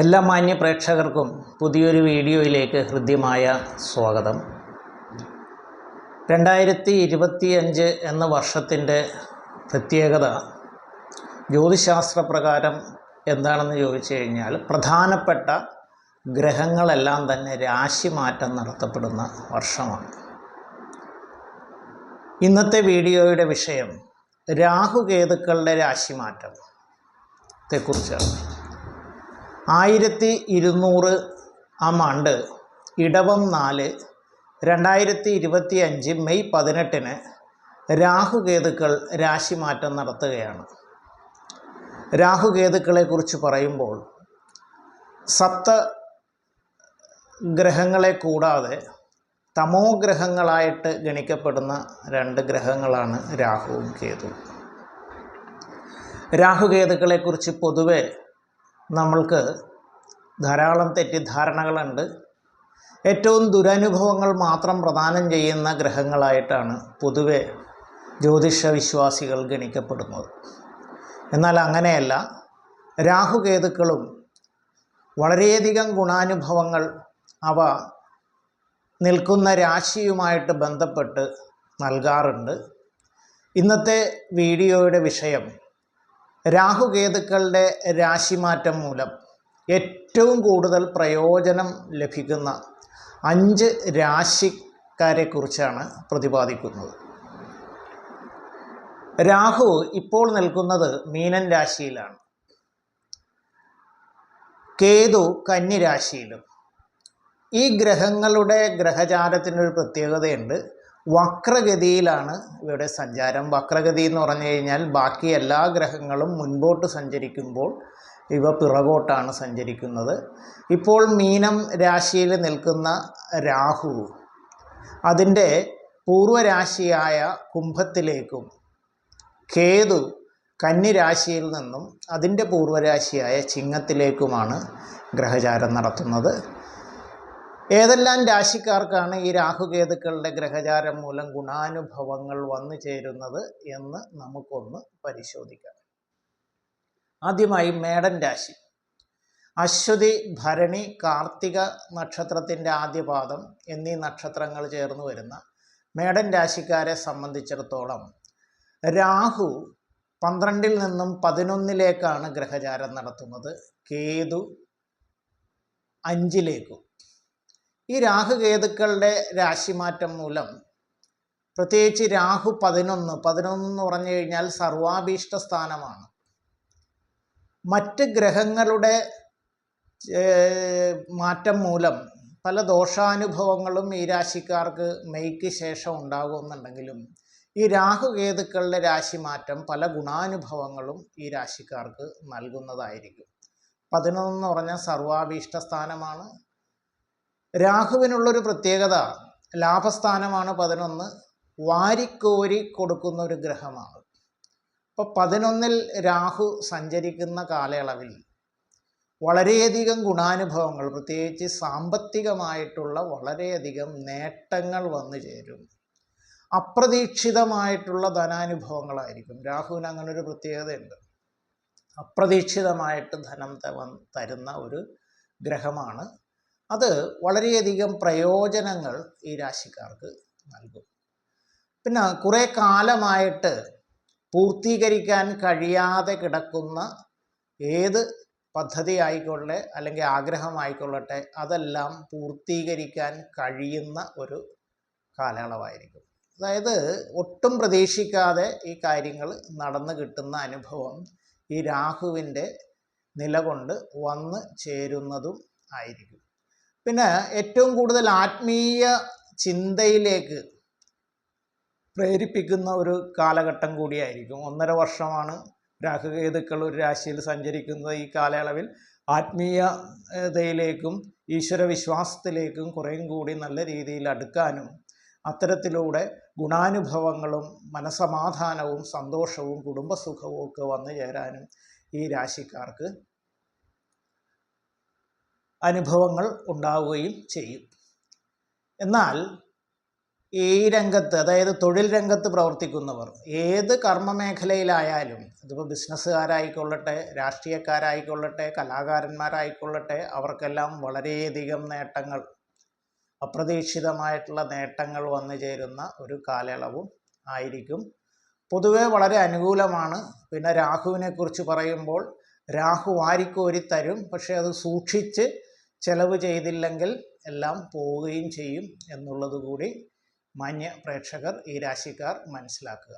എല്ലാ മാന്യ പ്രേക്ഷകർക്കും പുതിയൊരു വീഡിയോയിലേക്ക് ഹൃദ്യമായ സ്വാഗതം. രണ്ടായിരത്തി ഇരുപത്തിയഞ്ച് എന്ന വർഷത്തിന്റെ പ്രത്യേകത ജ്യോതിശാസ്ത്ര പ്രകാരം എന്താണെന്ന് ചോദിച്ചു കഴിഞ്ഞാൽ പ്രധാനപ്പെട്ട ഗ്രഹങ്ങളെല്ലാം തന്നെ രാശിമാറ്റം നടത്തപ്പെടുന്ന വർഷമാണ്. ഇന്നത്തെ വീഡിയോയുടെ വിഷയം രാഹുകേതുക്കളുടെ രാശിമാറ്റത്തെക്കുറിച്ചാണ്. ആയിരത്തി ഇരുന്നൂറ് ആം ഇടവം നാല് രണ്ടായിരത്തി ഇരുപത്തി അഞ്ച് മെയ് പതിനെട്ടിന് രാഹുകേതുക്കൾ രാശിമാറ്റം നടത്തുകയാണ്. രാഹുകേതുക്കളെക്കുറിച്ച് പറയുമ്പോൾ സപ്ത ഗ്രഹങ്ങളെ കൂടാതെ തമോ ഗ്രഹങ്ങളായിട്ട് ഗണിക്കപ്പെടുന്ന രണ്ട് ഗ്രഹങ്ങളാണ് രാഹുവും കേതുവും. രാഹുകേതുക്കളെക്കുറിച്ച് പൊതുവെ നമ്മൾക്ക് ധാരാളം തെറ്റിദ്ധാരണകളുണ്ട്. ഏറ്റവും ദുരനുഭവങ്ങൾ മാത്രം പ്രദാനം ചെയ്യുന്ന ഗ്രഹങ്ങളായിട്ടാണ് പൊതുവെ ജ്യോതിഷ വിശ്വാസികൾ ഗണിക്കപ്പെടുന്നത്. എന്നാൽ അങ്ങനെയല്ല. രാഹുകേതുക്കളും വളരെയധികം ഗുണാനുഭവങ്ങൾ അവ നിൽക്കുന്ന രാശിയുമായിട്ട് ബന്ധപ്പെട്ട് നൽകാറുണ്ട്. ഇന്നത്തെ വീഡിയോയുടെ വിഷയം രാഹുകേതുക്കളുടെ രാശിമാറ്റം മൂലം ഏറ്റവും കൂടുതൽ പ്രയോജനം ലഭിക്കുന്ന അഞ്ച് രാശിക്കാരെക്കുറിച്ചാണ് പ്രതിപാദിക്കുന്നത്. രാഹു ഇപ്പോൾ നിൽക്കുന്നത് മീനൻ രാശിയിലാണ്. കേതു കന്നി രാശിയിലും. ഈ ഗ്രഹങ്ങളുടെ ഗ്രഹചാരത്തിനൊരു പ്രത്യേകതയുണ്ട്. വക്രഗതിയിലാണ് ഇവയുടെ സഞ്ചാരം. വക്രഗതി എന്ന് പറഞ്ഞു കഴിഞ്ഞാൽ ബാക്കി എല്ലാ ഗ്രഹങ്ങളും മുൻപോട്ട് സഞ്ചരിക്കുമ്പോൾ ഇവ പിറകോട്ടാണ് സഞ്ചരിക്കുന്നത്. ഇപ്പോൾ മീനം രാശിയിൽ നിൽക്കുന്ന രാഹു അതിന്റെ പൂർവരാശിയായ കുംഭത്തിലേക്കും കേതു കന്നിരാശിയിൽ നിന്നും അതിന്റെ പൂർവരാശിയായ ചിങ്ങത്തിലേക്കുമാണ് ഗ്രഹചാരം നടത്തുന്നത്. ഏതെല്ലാം രാശിക്കാർക്കാണ് ഈ രാഹുകേതുക്കളുടെ ഗ്രഹചാരം മൂലം ഗുണാനുഭവങ്ങൾ വന്നു ചേരുന്നത് എന്ന് നമുക്കൊന്ന് പരിശോധിക്കാം. ആദ്യമായി മേടൻ രാശി. അശ്വതി ഭരണി കാർത്തിക നക്ഷത്രത്തിന്റെ ആദ്യപാദം എന്നീ നക്ഷത്രങ്ങൾ ചേർന്ന് വരുന്ന മേടൻ രാശിക്കാരെ സംബന്ധിച്ചിടത്തോളം രാഹു പന്ത്രണ്ടിൽ നിന്നും പതിനൊന്നിലേക്കാണ് ഗ്രഹചാരം നടത്തുന്നത്. കേതു അഞ്ചിലേക്കും. ഈ രാഹുകേതുക്കളുടെ രാശിമാറ്റം മൂലം പ്രത്യേകിച്ച് രാഹു പതിനൊന്ന് പതിനൊന്ന് എന്ന് പറഞ്ഞു കഴിഞ്ഞാൽ സർവാഭീഷ്ട സ്ഥാനമാണ്. മറ്റ് ഗ്രഹങ്ങളുടെ മാറ്റം മൂലം പല ദോഷാനുഭവങ്ങളും ഈ രാശിക്കാർക്ക് മെയ്ക്ക് ശേഷം ഉണ്ടാകുമെന്നുണ്ടെങ്കിലും ഈ രാഹുകേതുക്കളുടെ രാശിമാറ്റം പല ഗുണാനുഭവങ്ങളും ഈ രാശിക്കാർക്ക് നൽകുന്നതായിരിക്കും. പതിനൊന്ന് എന്ന് പറഞ്ഞാൽ സർവാഭീഷ്ട സ്ഥാനമാണ്. രാഹുവിനുള്ളൊരു പ്രത്യേകത ലാഭസ്ഥാനമാണ് പതിനൊന്ന് വാരിക്കോരി കൊടുക്കുന്ന ഒരു ഗ്രഹമാണ്. അപ്പോൾ പതിനൊന്നിൽ രാഹു സഞ്ചരിക്കുന്ന കാലയളവിൽ വളരെയധികം ഗുണാനുഭവങ്ങൾ പ്രത്യേകിച്ച് സാമ്പത്തികമായിട്ടുള്ള വളരെയധികം നേട്ടങ്ങൾ വന്നു ചേരും. അപ്രതീക്ഷിതമായിട്ടുള്ള ധനാനുഭവങ്ങളായിരിക്കും. രാഹുവിന് അങ്ങനെ ഒരു പ്രത്യേകതയുണ്ട്. അപ്രതീക്ഷിതമായിട്ട് ധനം തരുന്ന ഒരു ഗ്രഹമാണ് അത് വളരെയധികം പ്രയോജനങ്ങൾ ഈ രാശിക്കാർക്ക് നൽകും. പിന്നെ കുറേ കാലമായിട്ട് പൂർത്തീകരിക്കാൻ കഴിയാതെ കിടക്കുന്ന ഏത് പദ്ധതി ആയിക്കൊള്ളെ അല്ലെങ്കിൽ ആഗ്രഹമായിക്കൊള്ളട്ടെ അതെല്ലാം പൂർത്തീകരിക്കാൻ കഴിയുന്ന ഒരു കാലയളവായിരിക്കും. അതായത് ഒട്ടും പ്രതീക്ഷിക്കാതെ ഈ കാര്യങ്ങൾ നടന്നു കിട്ടുന്ന അനുഭവം ഈ രാഹുവിന്റെ നിലകൊണ്ട് വന്ന് ചേരുന്നതും ആയിരിക്കും. പിന്നെ ഏറ്റവും കൂടുതൽ ആത്മീയ ചിന്തയിലേക്ക് പ്രേരിപ്പിക്കുന്ന ഒരു കാലഘട്ടം കൂടിയായിരിക്കും. ഒന്നര വർഷമാണ് രാഹുകേതുക്കൾ ഒരു രാശിയിൽ സഞ്ചരിക്കുന്നത്. ഈ കാലയളവിൽ ആത്മീയതയിലേക്കും ഈശ്വര വിശ്വാസത്തിലേക്കും കുറേയും കൂടി നല്ല രീതിയിൽ അടുക്കാനും അത്തരത്തിലൂടെ ഗുണാനുഭവങ്ങളും മനസമാധാനവും സന്തോഷവും കുടുംബസുഖവും ഒക്കെ വന്നു ചേരാനും ഈ രാശിക്കാർക്ക് അനുഭവങ്ങൾ ഉണ്ടാവുകയും ചെയ്യും. എന്നാൽ ഈ രംഗത്ത് അതായത് തൊഴിൽ രംഗത്ത് പ്രവർത്തിക്കുന്നവർ ഏത് കർമ്മ മേഖലയിലായാലും അതിപ്പോൾ ബിസിനസ്സുകാരായിക്കൊള്ളട്ടെ രാഷ്ട്രീയക്കാരായിക്കൊള്ളട്ടെ കലാകാരന്മാരായിക്കൊള്ളട്ടെ അവർക്കെല്ലാം വളരെയധികം നേട്ടങ്ങൾ അപ്രതീക്ഷിതമായിട്ടുള്ള നേട്ടങ്ങൾ വന്നു ചേരുന്ന ഒരു കാലയളവും ആയിരിക്കും. പൊതുവെ വളരെ അനുകൂലമാണ്. പിന്നെ രാഹുവിനെക്കുറിച്ച് പറയുമ്പോൾ രാഹു വാരിക്കോരി തരും പക്ഷേ അത് സൂക്ഷിച്ച് ചെലവ് ചെയ്തില്ലെങ്കിൽ എല്ലാം പോവുകയും ചെയ്യും എന്നുള്ളത് കൂടി മാന്യ പ്രേക്ഷകർ ഈ രാശിക്കാർ മനസ്സിലാക്കുക.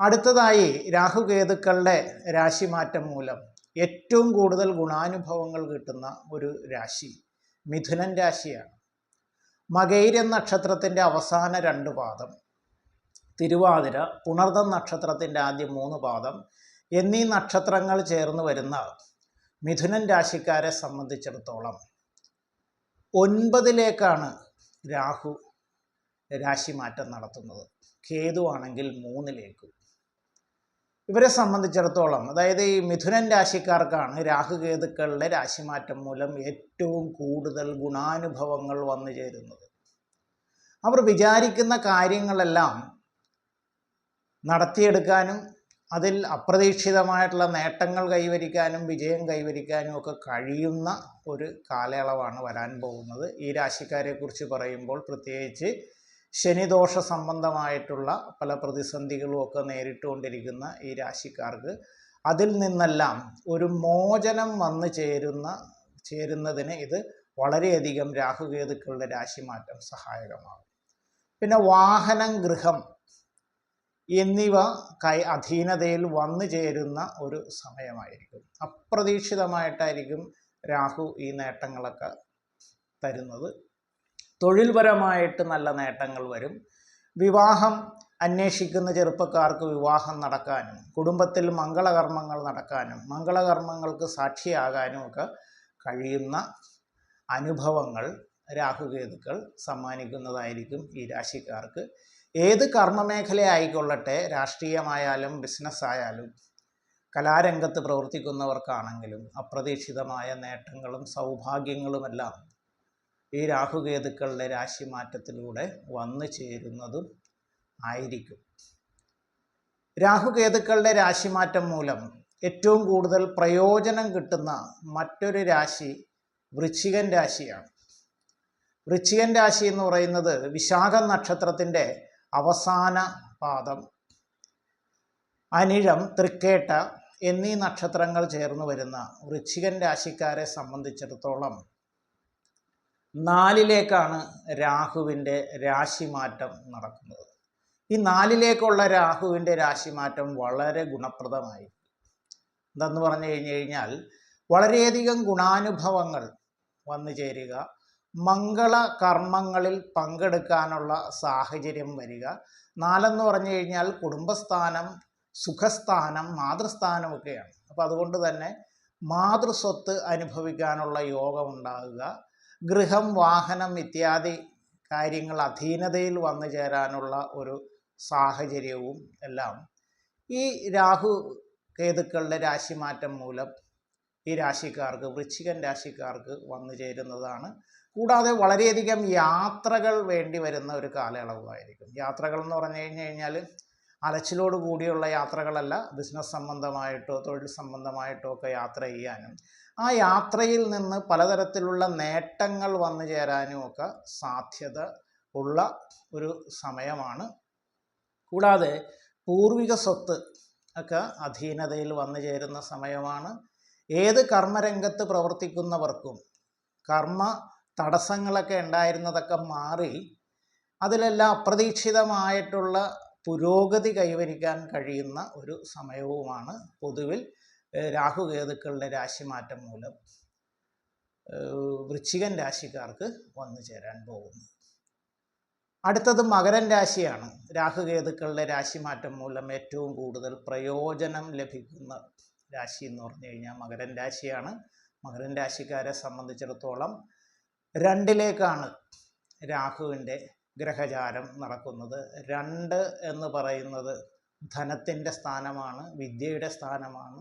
അടുത്തതായി രാഹുകേതുക്കളുടെ രാശിമാറ്റം മൂലം ഏറ്റവും കൂടുതൽ ഗുണാനുഭവങ്ങൾ കിട്ടുന്ന ഒരു രാശി മിഥുനൻ രാശിയാണ്. മകൈര നക്ഷത്രത്തിന്റെ അവസാന രണ്ട് പാദം തിരുവാതിര പുണർദം നക്ഷത്രത്തിന്റെ ആദ്യ മൂന്ന് പാദം എന്നീ നക്ഷത്രങ്ങൾ ചേർന്ന് വരുന്ന മിഥുനൻ രാശിക്കാരെ സംബന്ധിച്ചിടത്തോളം ഒൻപതിലേക്കാണ് രാഹു രാശി മാറ്റം നടത്തുന്നത് കേതുവാണെങ്കിൽ മൂന്നിലേക്കും. ഇവരെ സംബന്ധിച്ചിടത്തോളം അതായത് ഈ മിഥുനൻ രാശിക്കാർക്കാണ് രാഹുകേതുക്കളുടെ രാശിമാറ്റം മൂലം ഏറ്റവും കൂടുതൽ ഗുണാനുഭവങ്ങൾ വന്നു ചേരുന്നത്. അവർ വിചാരിക്കുന്ന കാര്യങ്ങളെല്ലാം നടത്തിയെടുക്കാനും അതിൽ അപ്രതീക്ഷിതമായിട്ടുള്ള നേട്ടങ്ങൾ കൈവരിക്കാനും വിജയം കൈവരിക്കാനും ഒക്കെ കഴിയുന്ന ഒരു കാലയളവാണ് വരാൻ പോകുന്നത്. ഈ രാശിക്കാരെക്കുറിച്ച് പറയുമ്പോൾ പ്രത്യേകിച്ച് ശനിദോഷ സംബന്ധമായിട്ടുള്ള പല പ്രതിസന്ധികളും ഒക്കെ നേരിട്ടുകൊണ്ടിരിക്കുന്ന ഈ രാശിക്കാർക്ക് അതിൽ നിന്നെല്ലാം ഒരു മോചനം വന്നു ചേരുന്ന ചേരുന്നതിന് ഇത് വളരെയധികം രാഹുകേതുക്കളുടെ രാശിമാറ്റം സഹായകമാകും. പിന്നെ വാഹനം ഗൃഹം എന്നിവ കൈ അധീനതയിൽ വന്നു ചേരുന്ന ഒരു സമയമായിരിക്കും. അപ്രതീക്ഷിതമായിട്ടായിരിക്കും രാഹു ഈ നേട്ടങ്ങളൊക്കെ തരുന്നത്. തൊഴിൽപരമായിട്ട് നല്ല നേട്ടങ്ങൾ വരും. വിവാഹം അന്വേഷിക്കുന്ന ചെറുപ്പക്കാർക്ക് വിവാഹം നടക്കാനും കുടുംബത്തിൽ മംഗളകർമ്മങ്ങൾ നടക്കാനും മംഗളകർമ്മങ്ങൾക്ക് സാക്ഷിയാകാനും ഒക്കെ കഴിയുന്ന അനുഭവങ്ങൾ രാഹുകേതുക്കൾ സമ്മാനിക്കുന്നതായിരിക്കും ഈ രാശിക്കാർക്ക്. ഏത് കർമ്മമേഖല ആയിക്കൊള്ളട്ടെ രാഷ്ട്രീയമായാലും ബിസിനസ് ആയാലും കലാരംഗത്ത് പ്രവർത്തിക്കുന്നവർക്കാണെങ്കിലും അപ്രതീക്ഷിതമായ നേട്ടങ്ങളും സൗഭാഗ്യങ്ങളുമെല്ലാം ഈ രാഹുകേതുക്കളുടെ രാശിമാറ്റത്തിലൂടെ വന്നു ചേരുന്നതും ആയിരിക്കും. രാഹുകേതുക്കളുടെ രാശിമാറ്റം മൂലം ഏറ്റവും കൂടുതൽ പ്രയോജനം കിട്ടുന്ന മറ്റൊരു രാശി വൃശ്ചികൻ രാശിയാണ്. വൃശ്ചികൻ രാശി എന്ന് പറയുന്നത് വിശാഖ നക്ഷത്രത്തിന്റെ അവസാന പാദം അനിഴം തൃക്കേട്ട എന്നീ നക്ഷത്രങ്ങൾ ചേർന്ന് വരുന്ന വൃശ്ചികൻ രാശിക്കാരെ സംബന്ധിച്ചിടത്തോളം നാലിലേക്കാണ് രാഹുവിന്റെ രാശിമാറ്റം നടക്കുന്നത്. ഈ നാലിലേക്കുള്ള രാഹുവിന്റെ രാശിമാറ്റം വളരെ ഗുണപ്രദമായി. എന്തെന്ന് പറഞ്ഞു കഴിഞ്ഞു കഴിഞ്ഞാൽ വളരെയധികം ഗുണാനുഭവങ്ങൾ വന്നു ചേരുക. മംഗള കർമ്മങ്ങളിൽ പങ്കെടുക്കാനുള്ള സാഹചര്യം വരിക. നാലെന്ന് പറഞ്ഞു കഴിഞ്ഞാൽ കുടുംബസ്ഥാനം സുഖസ്ഥാനം മാതൃസ്ഥാനം ഒക്കെയാണ്. അപ്പോൾ അതുകൊണ്ട് തന്നെ മാതൃസ്വത്ത് അനുഭവിക്കാനുള്ള യോഗം ഉണ്ടാകുക ഗൃഹം വാഹനം ഇത്യാദി കാര്യങ്ങൾ അധീനതയിൽ വന്നു ചേരാനുള്ള ഒരു സാഹചര്യവും എല്ലാം. ഈ രാഹു കേതുക്കളുടെ രാശിമാറ്റം മൂലം ഈ രാശിക്കാർക്ക് വൃശ്ചികൻ രാശിക്കാർക്ക് വന്നു ചേരുന്നതാണ്. കൂടാതെ വളരെയധികം യാത്രകൾ വേണ്ടി വരുന്ന ഒരു കാലയളവായിരിക്കും. യാത്രകൾ എന്ന് പറഞ്ഞു കഴിഞ്ഞു കഴിഞ്ഞാൽ അലച്ചിലോട് കൂടിയുള്ള യാത്രകളല്ല ബിസിനസ് സംബന്ധമായിട്ടോ തൊഴിൽ സംബന്ധമായിട്ടോ ഒക്കെ യാത്ര ചെയ്യാനും ആ യാത്രയിൽ നിന്ന് പലതരത്തിലുള്ള നേട്ടങ്ങൾ വന്നു ചേരാനും ഒക്കെ സാധ്യത ഉള്ള ഒരു സമയമാണ്. കൂടാതെ പൂർവിക സ്വത്ത് ഒക്കെ അധീനതയിൽ വന്നു ചേരുന്ന സമയമാണ്. ഏത് കർമ്മരംഗത്ത് പ്രവർത്തിക്കുന്നവർക്കും കർമ്മ തടസ്സങ്ങളൊക്കെ ഉണ്ടായിരുന്നതൊക്കെ മാറി അതിലെല്ലാം അപ്രതീക്ഷിതമായിട്ടുള്ള പുരോഗതി കൈവരിക്കാൻ കഴിയുന്ന ഒരു സമയവുമാണ് പൊതുവിൽ രാഹുകേതുക്കളുടെ രാശിമാറ്റം മൂലം വൃശ്ചികൻ രാശിക്കാർക്ക് വന്നു ചേരാൻ പോകുന്നു. അടുത്തത് മകരൻ രാശിയാണ്. രാഹുകേതുക്കളുടെ രാശിമാറ്റം മൂലം ഏറ്റവും കൂടുതൽ പ്രയോജനം ലഭിക്കുന്ന രാശി എന്ന് പറഞ്ഞു കഴിഞ്ഞാൽ മകരൻ രാശിയാണ്. മകരൻ രാശിക്കാരെ സംബന്ധിച്ചിടത്തോളം രണ്ടിലേക്കാണ് രാഹുവിന്റെ ഗ്രഹചാരം നടക്കുന്നത്. രണ്ട് എന്ന് പറയുന്നത് ധനത്തിന്റെ സ്ഥാനമാണ് വിദ്യയുടെ സ്ഥാനമാണ്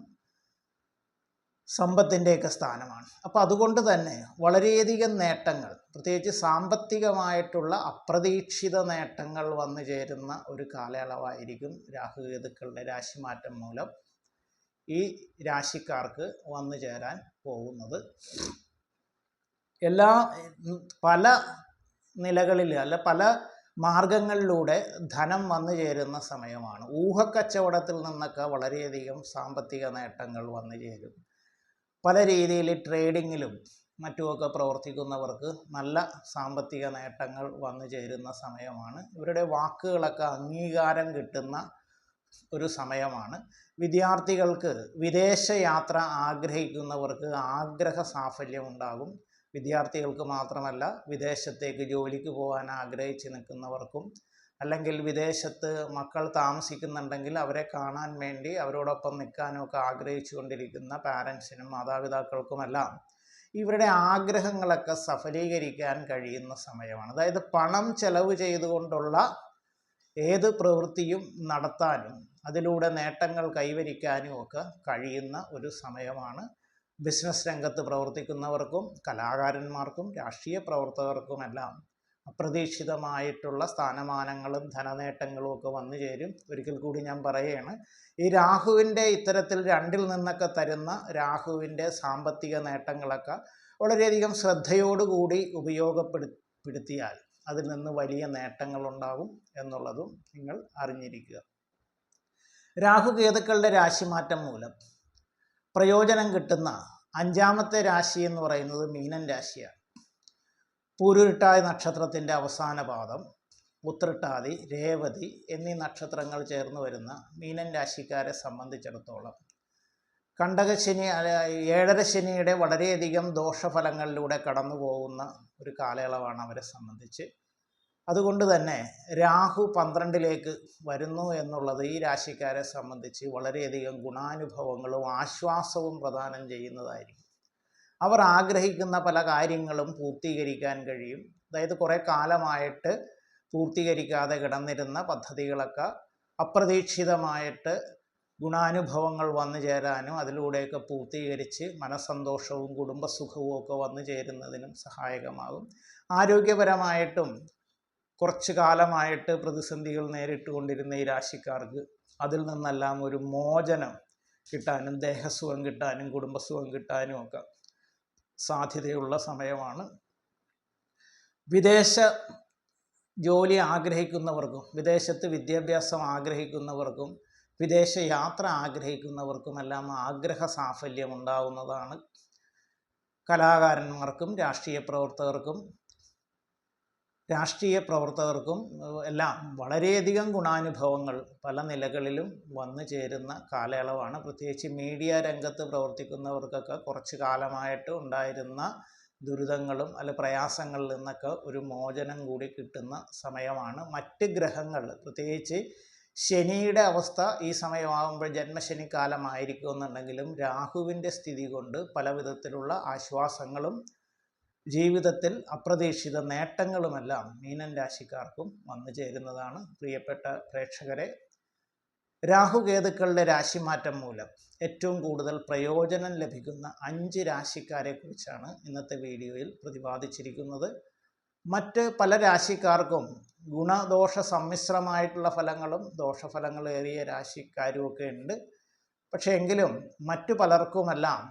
സമ്പത്തിന്റെയൊക്കെ സ്ഥാനമാണ്. അപ്പോൾ അതുകൊണ്ട് തന്നെ വളരെയധികം നേട്ടങ്ങൾ പ്രത്യേകിച്ച് സാമ്പത്തികമായിട്ടുള്ള അപ്രതീക്ഷിത നേട്ടങ്ങൾ വന്നു ചേരുന്ന ഒരു കാലയളവായിരിക്കും രാഹുകേതുക്കളുടെ രാശിമാറ്റം മൂലം ഈ രാശിക്കാർക്ക് വന്നു ചേരാൻ പോകുന്നത്. എല്ലാ പല നിലകളിൽ അല്ല പല മാർഗങ്ങളിലൂടെ ധനം വന്നു ചേരുന്ന സമയമാണ്. ഊഹക്കച്ചവടത്തിൽ നിന്നൊക്കെ വളരെയധികം സാമ്പത്തിക നേട്ടങ്ങൾ വന്നു ചേരും. പല രീതിയിൽ ട്രേഡിങ്ങിലും മറ്റുമൊക്കെ പ്രവർത്തിക്കുന്നവർക്ക് നല്ല സാമ്പത്തിക നേട്ടങ്ങൾ വന്നു ചേരുന്ന സമയമാണ്. ഇവരുടെ വാക്കുകളൊക്കെ അംഗീകാരം കിട്ടുന്ന ഒരു സമയമാണ്. വിദ്യാർത്ഥികൾക്ക് വിദേശ യാത്ര ആഗ്രഹിക്കുന്നവർക്ക് ആഗ്രഹ സാഫല്യം ഉണ്ടാകും. വിദ്യാർത്ഥികൾക്ക് മാത്രമല്ല വിദേശത്തേക്ക് ജോലിക്ക് പോകാൻ ആഗ്രഹിച്ച് നിൽക്കുന്നവർക്കും അല്ലെങ്കിൽ വിദേശത്ത് മക്കൾ താമസിക്കുന്നുണ്ടെങ്കിൽ അവരെ കാണാൻ വേണ്ടി അവരോടൊപ്പം നിൽക്കാനും ഒക്കെ ആഗ്രഹിച്ചു കൊണ്ടിരിക്കുന്ന പാരൻസിനും മാതാപിതാക്കൾക്കുമെല്ലാം ഇവരുടെ ആഗ്രഹങ്ങളൊക്കെ സഫലീകരിക്കാൻ കഴിയുന്ന സമയമാണ്. അതായത് പണം ചെലവ് ചെയ്തുകൊണ്ടുള്ള ഏത് പ്രവൃത്തിയും നടത്താനും അതിലൂടെ നേട്ടങ്ങൾ കൈവരിക്കാനും ഒക്കെ കഴിയുന്ന ഒരു സമയമാണ് ബിസിനസ് രംഗത്ത് പ്രവർത്തിക്കുന്നവർക്കും കലാകാരന്മാർക്കും രാഷ്ട്രീയ പ്രവർത്തകർക്കുമെല്ലാം അപ്രതീക്ഷിതമായിട്ടുള്ള സ്ഥാനമാനങ്ങളും ധനനേട്ടങ്ങളും ഒക്കെ വന്നു ചേരും. ഒരിക്കൽ കൂടി ഞാൻ പറയുകയാണ് ഈ രാഹുവിന്റെ ഇത്തരത്തിൽ രണ്ടിൽ നിന്നൊക്കെ തരുന്ന രാഹുവിന്റെ സാമ്പത്തിക നേട്ടങ്ങളൊക്കെ വളരെയധികം ശ്രദ്ധയോടുകൂടി ഉപയോഗപ്പെടുത്തിയാൽ അതിൽ നിന്ന് വലിയ നേട്ടങ്ങളുണ്ടാകും എന്നുള്ളതും നിങ്ങൾ അറിഞ്ഞിരിക്കുക. രാഹു രാഹുകേതുക്കളുടെ രാശിമാറ്റം മൂലം പ്രയോജനം കിട്ടുന്ന അഞ്ചാമത്തെ രാശി എന്ന് പറയുന്നത് മീനൻ രാശിയാണ്. പൂരുരുട്ടായ നക്ഷത്രത്തിന്റെ അവസാന പാദം ഉത്രട്ടാതി രേവതി എന്നീ നക്ഷത്രങ്ങൾ ചേർന്ന് വരുന്ന മീനൻ രാശിക്കാരെ സംബന്ധിച്ചിടത്തോളം കണ്ടകശനി ഏഴര ശനിയുടെ വളരെയധികം ദോഷഫലങ്ങളിലൂടെ കടന്നു പോകുന്ന ഒരു കാലയളവാണ് അവരെ സംബന്ധിച്ച് അതുകൊണ്ട് തന്നെ രാഹു പന്ത്രണ്ടിലേക്ക് വരുന്നു എന്നുള്ളത് ഈ രാശിക്കാരെ സംബന്ധിച്ച് വളരെയധികം ഗുണാനുഭവങ്ങളും ആശ്വാസവും പ്രദാനം ചെയ്യുന്നതായിരിക്കും. അവർ ആഗ്രഹിക്കുന്ന പല കാര്യങ്ങളും പൂർത്തീകരിക്കാൻ കഴിയും. അതായത് കുറേ കാലമായിട്ട് പൂർത്തീകരിക്കാതെ കിടന്നിരുന്ന പദ്ധതികളൊക്കെ അപ്രതീക്ഷിതമായിട്ട് ഗുണാനുഭവങ്ങൾ വന്നു ചേരാനും അതിലൂടെയൊക്കെ പൂർത്തീകരിച്ച് മനസ്സന്തോഷവും കുടുംബസുഖവും ഒക്കെ വന്നു ചേരുന്നതിനും സഹായകമാകും. ആരോഗ്യപരമായിട്ടും കുറച്ച് കാലമായിട്ട് പ്രതിസന്ധികൾ നേരിട്ട് കൊണ്ടിരുന്ന ഈ രാശിക്കാർക്ക് അതിൽ നിന്നെല്ലാം ഒരു മോചനം കിട്ടാനും ദേഹസുഖം കിട്ടാനും കുടുംബസുഖം കിട്ടാനും ഒക്കെ സാധ്യതയുള്ള സമയമാണ്. വിദേശ ജോലി ആഗ്രഹിക്കുന്നവർക്കും വിദേശത്ത് വിദ്യാഭ്യാസം ആഗ്രഹിക്കുന്നവർക്കും വിദേശ യാത്ര ആഗ്രഹിക്കുന്നവർക്കുമെല്ലാം ആഗ്രഹ സാഫല്യം ഉണ്ടാവുന്നതാണ്. കലാകാരന്മാർക്കും രാഷ്ട്രീയ പ്രവർത്തകർക്കും രാഷ്ട്രീയ പ്രവർത്തകർക്കും എല്ലാം വളരെയധികം ഗുണാനുഭവങ്ങൾ പല നിലകളിലും വന്നു ചേരുന്ന കാലയളവാണ്. പ്രത്യേകിച്ച് മീഡിയ രംഗത്ത് പ്രവർത്തിക്കുന്നവർക്കൊക്കെ കുറച്ച് കാലമായിട്ട് ഉണ്ടായിരുന്ന ദുരിതങ്ങളും അല്ല പ്രയാസങ്ങളിൽ നിന്നൊക്കെ ഒരു മോചനം കൂടി കിട്ടുന്ന സമയമാണ്. മറ്റ് ഗ്രഹങ്ങൾ പ്രത്യേകിച്ച് ശനിയുടെ അവസ്ഥ ഈ സമയമാകുമ്പോൾ ജന്മശനി കാലമായിരിക്കുമെന്നുണ്ടെങ്കിലും രാഹുവിന്റെ സ്ഥിതി കൊണ്ട് പല വിധത്തിലുള്ള ആശ്വാസങ്ങളും ജീവിതത്തിൽ അപ്രതീക്ഷിത നേട്ടങ്ങളുമെല്ലാം മീനൻ രാശിക്കാർക്കും വന്നു ചേരുന്നതാണ്. പ്രിയപ്പെട്ട പ്രേക്ഷകരെ രാഹുകേതുക്കളുടെ രാശിമാറ്റം മൂലം ഏറ്റവും കൂടുതൽ പ്രയോജനം ലഭിക്കുന്ന അഞ്ച് രാശിക്കാരെക്കുറിച്ചാണ് ഇന്നത്തെ വീഡിയോയിൽ പ്രതിപാദിച്ചിരിക്കുന്നത്. മറ്റ് പല രാശിക്കാർക്കും ഗുണദോഷ സമ്മിശ്രമായിട്ടുള്ള ഫലങ്ങളും ദോഷഫലങ്ങളേറിയ രാശിക്കാരുമൊക്കെ ഉണ്ട്. പക്ഷേ എങ്കിലും മറ്റു പലർക്കുമെല്ലാം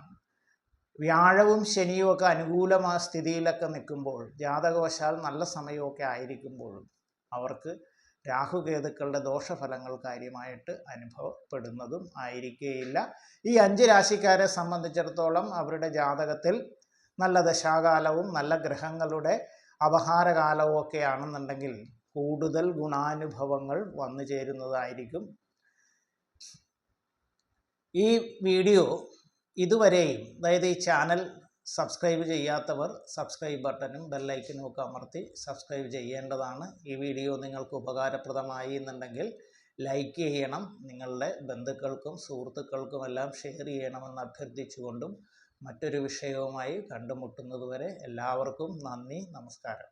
വ്യാഴവും ശനിയും ഒക്കെ അനുകൂലമായ സ്ഥിതിയിലൊക്കെ നിൽക്കുമ്പോൾ ജാതകവശാൽ നല്ല സമയമൊക്കെ ആയിരിക്കുമ്പോഴും അവർക്ക് രാഹുകേതുക്കളുടെ ദോഷഫലങ്ങൾ കാര്യമായിട്ട് അനുഭവപ്പെടുന്നതും ആയിരിക്കുകയില്ല ഈ അഞ്ച് രാശിക്കാരെ സംബന്ധിച്ചിടത്തോളം അവരുടെ ജാതകത്തിൽ നല്ല ദശാകാലവും നല്ല ഗ്രഹങ്ങളുടെ അപഹാരകാലവും ഒക്കെ ആണെന്നുണ്ടെങ്കിൽ കൂടുതൽ ഗുണാനുഭവങ്ങൾ വന്നു ചേരുന്നതായിരിക്കും ഈ വീഡിയോ ഇതുവരെയും അതായത് ഈ ചാനൽ സബ്സ്ക്രൈബ് ചെയ്യാത്തവർ സബ്സ്ക്രൈബ് ബട്ടണും ബെല്ലൈക്കനും ഒക്കെ അമർത്തി സബ്സ്ക്രൈബ് ചെയ്യേണ്ടതാണ്. ഈ വീഡിയോ നിങ്ങൾക്ക് ഉപകാരപ്രദമായി എന്നുണ്ടെങ്കിൽ ലൈക്ക് ചെയ്യണം. നിങ്ങളുടെ ബന്ധുക്കൾക്കും സുഹൃത്തുക്കൾക്കും എല്ലാം ഷെയർ ചെയ്യണമെന്ന് അഭ്യർത്ഥിച്ചുകൊണ്ടും മറ്റൊരു വിഷയവുമായി കണ്ടുമുട്ടുന്നതുവരെ എല്ലാവർക്കും നന്ദി നമസ്കാരം.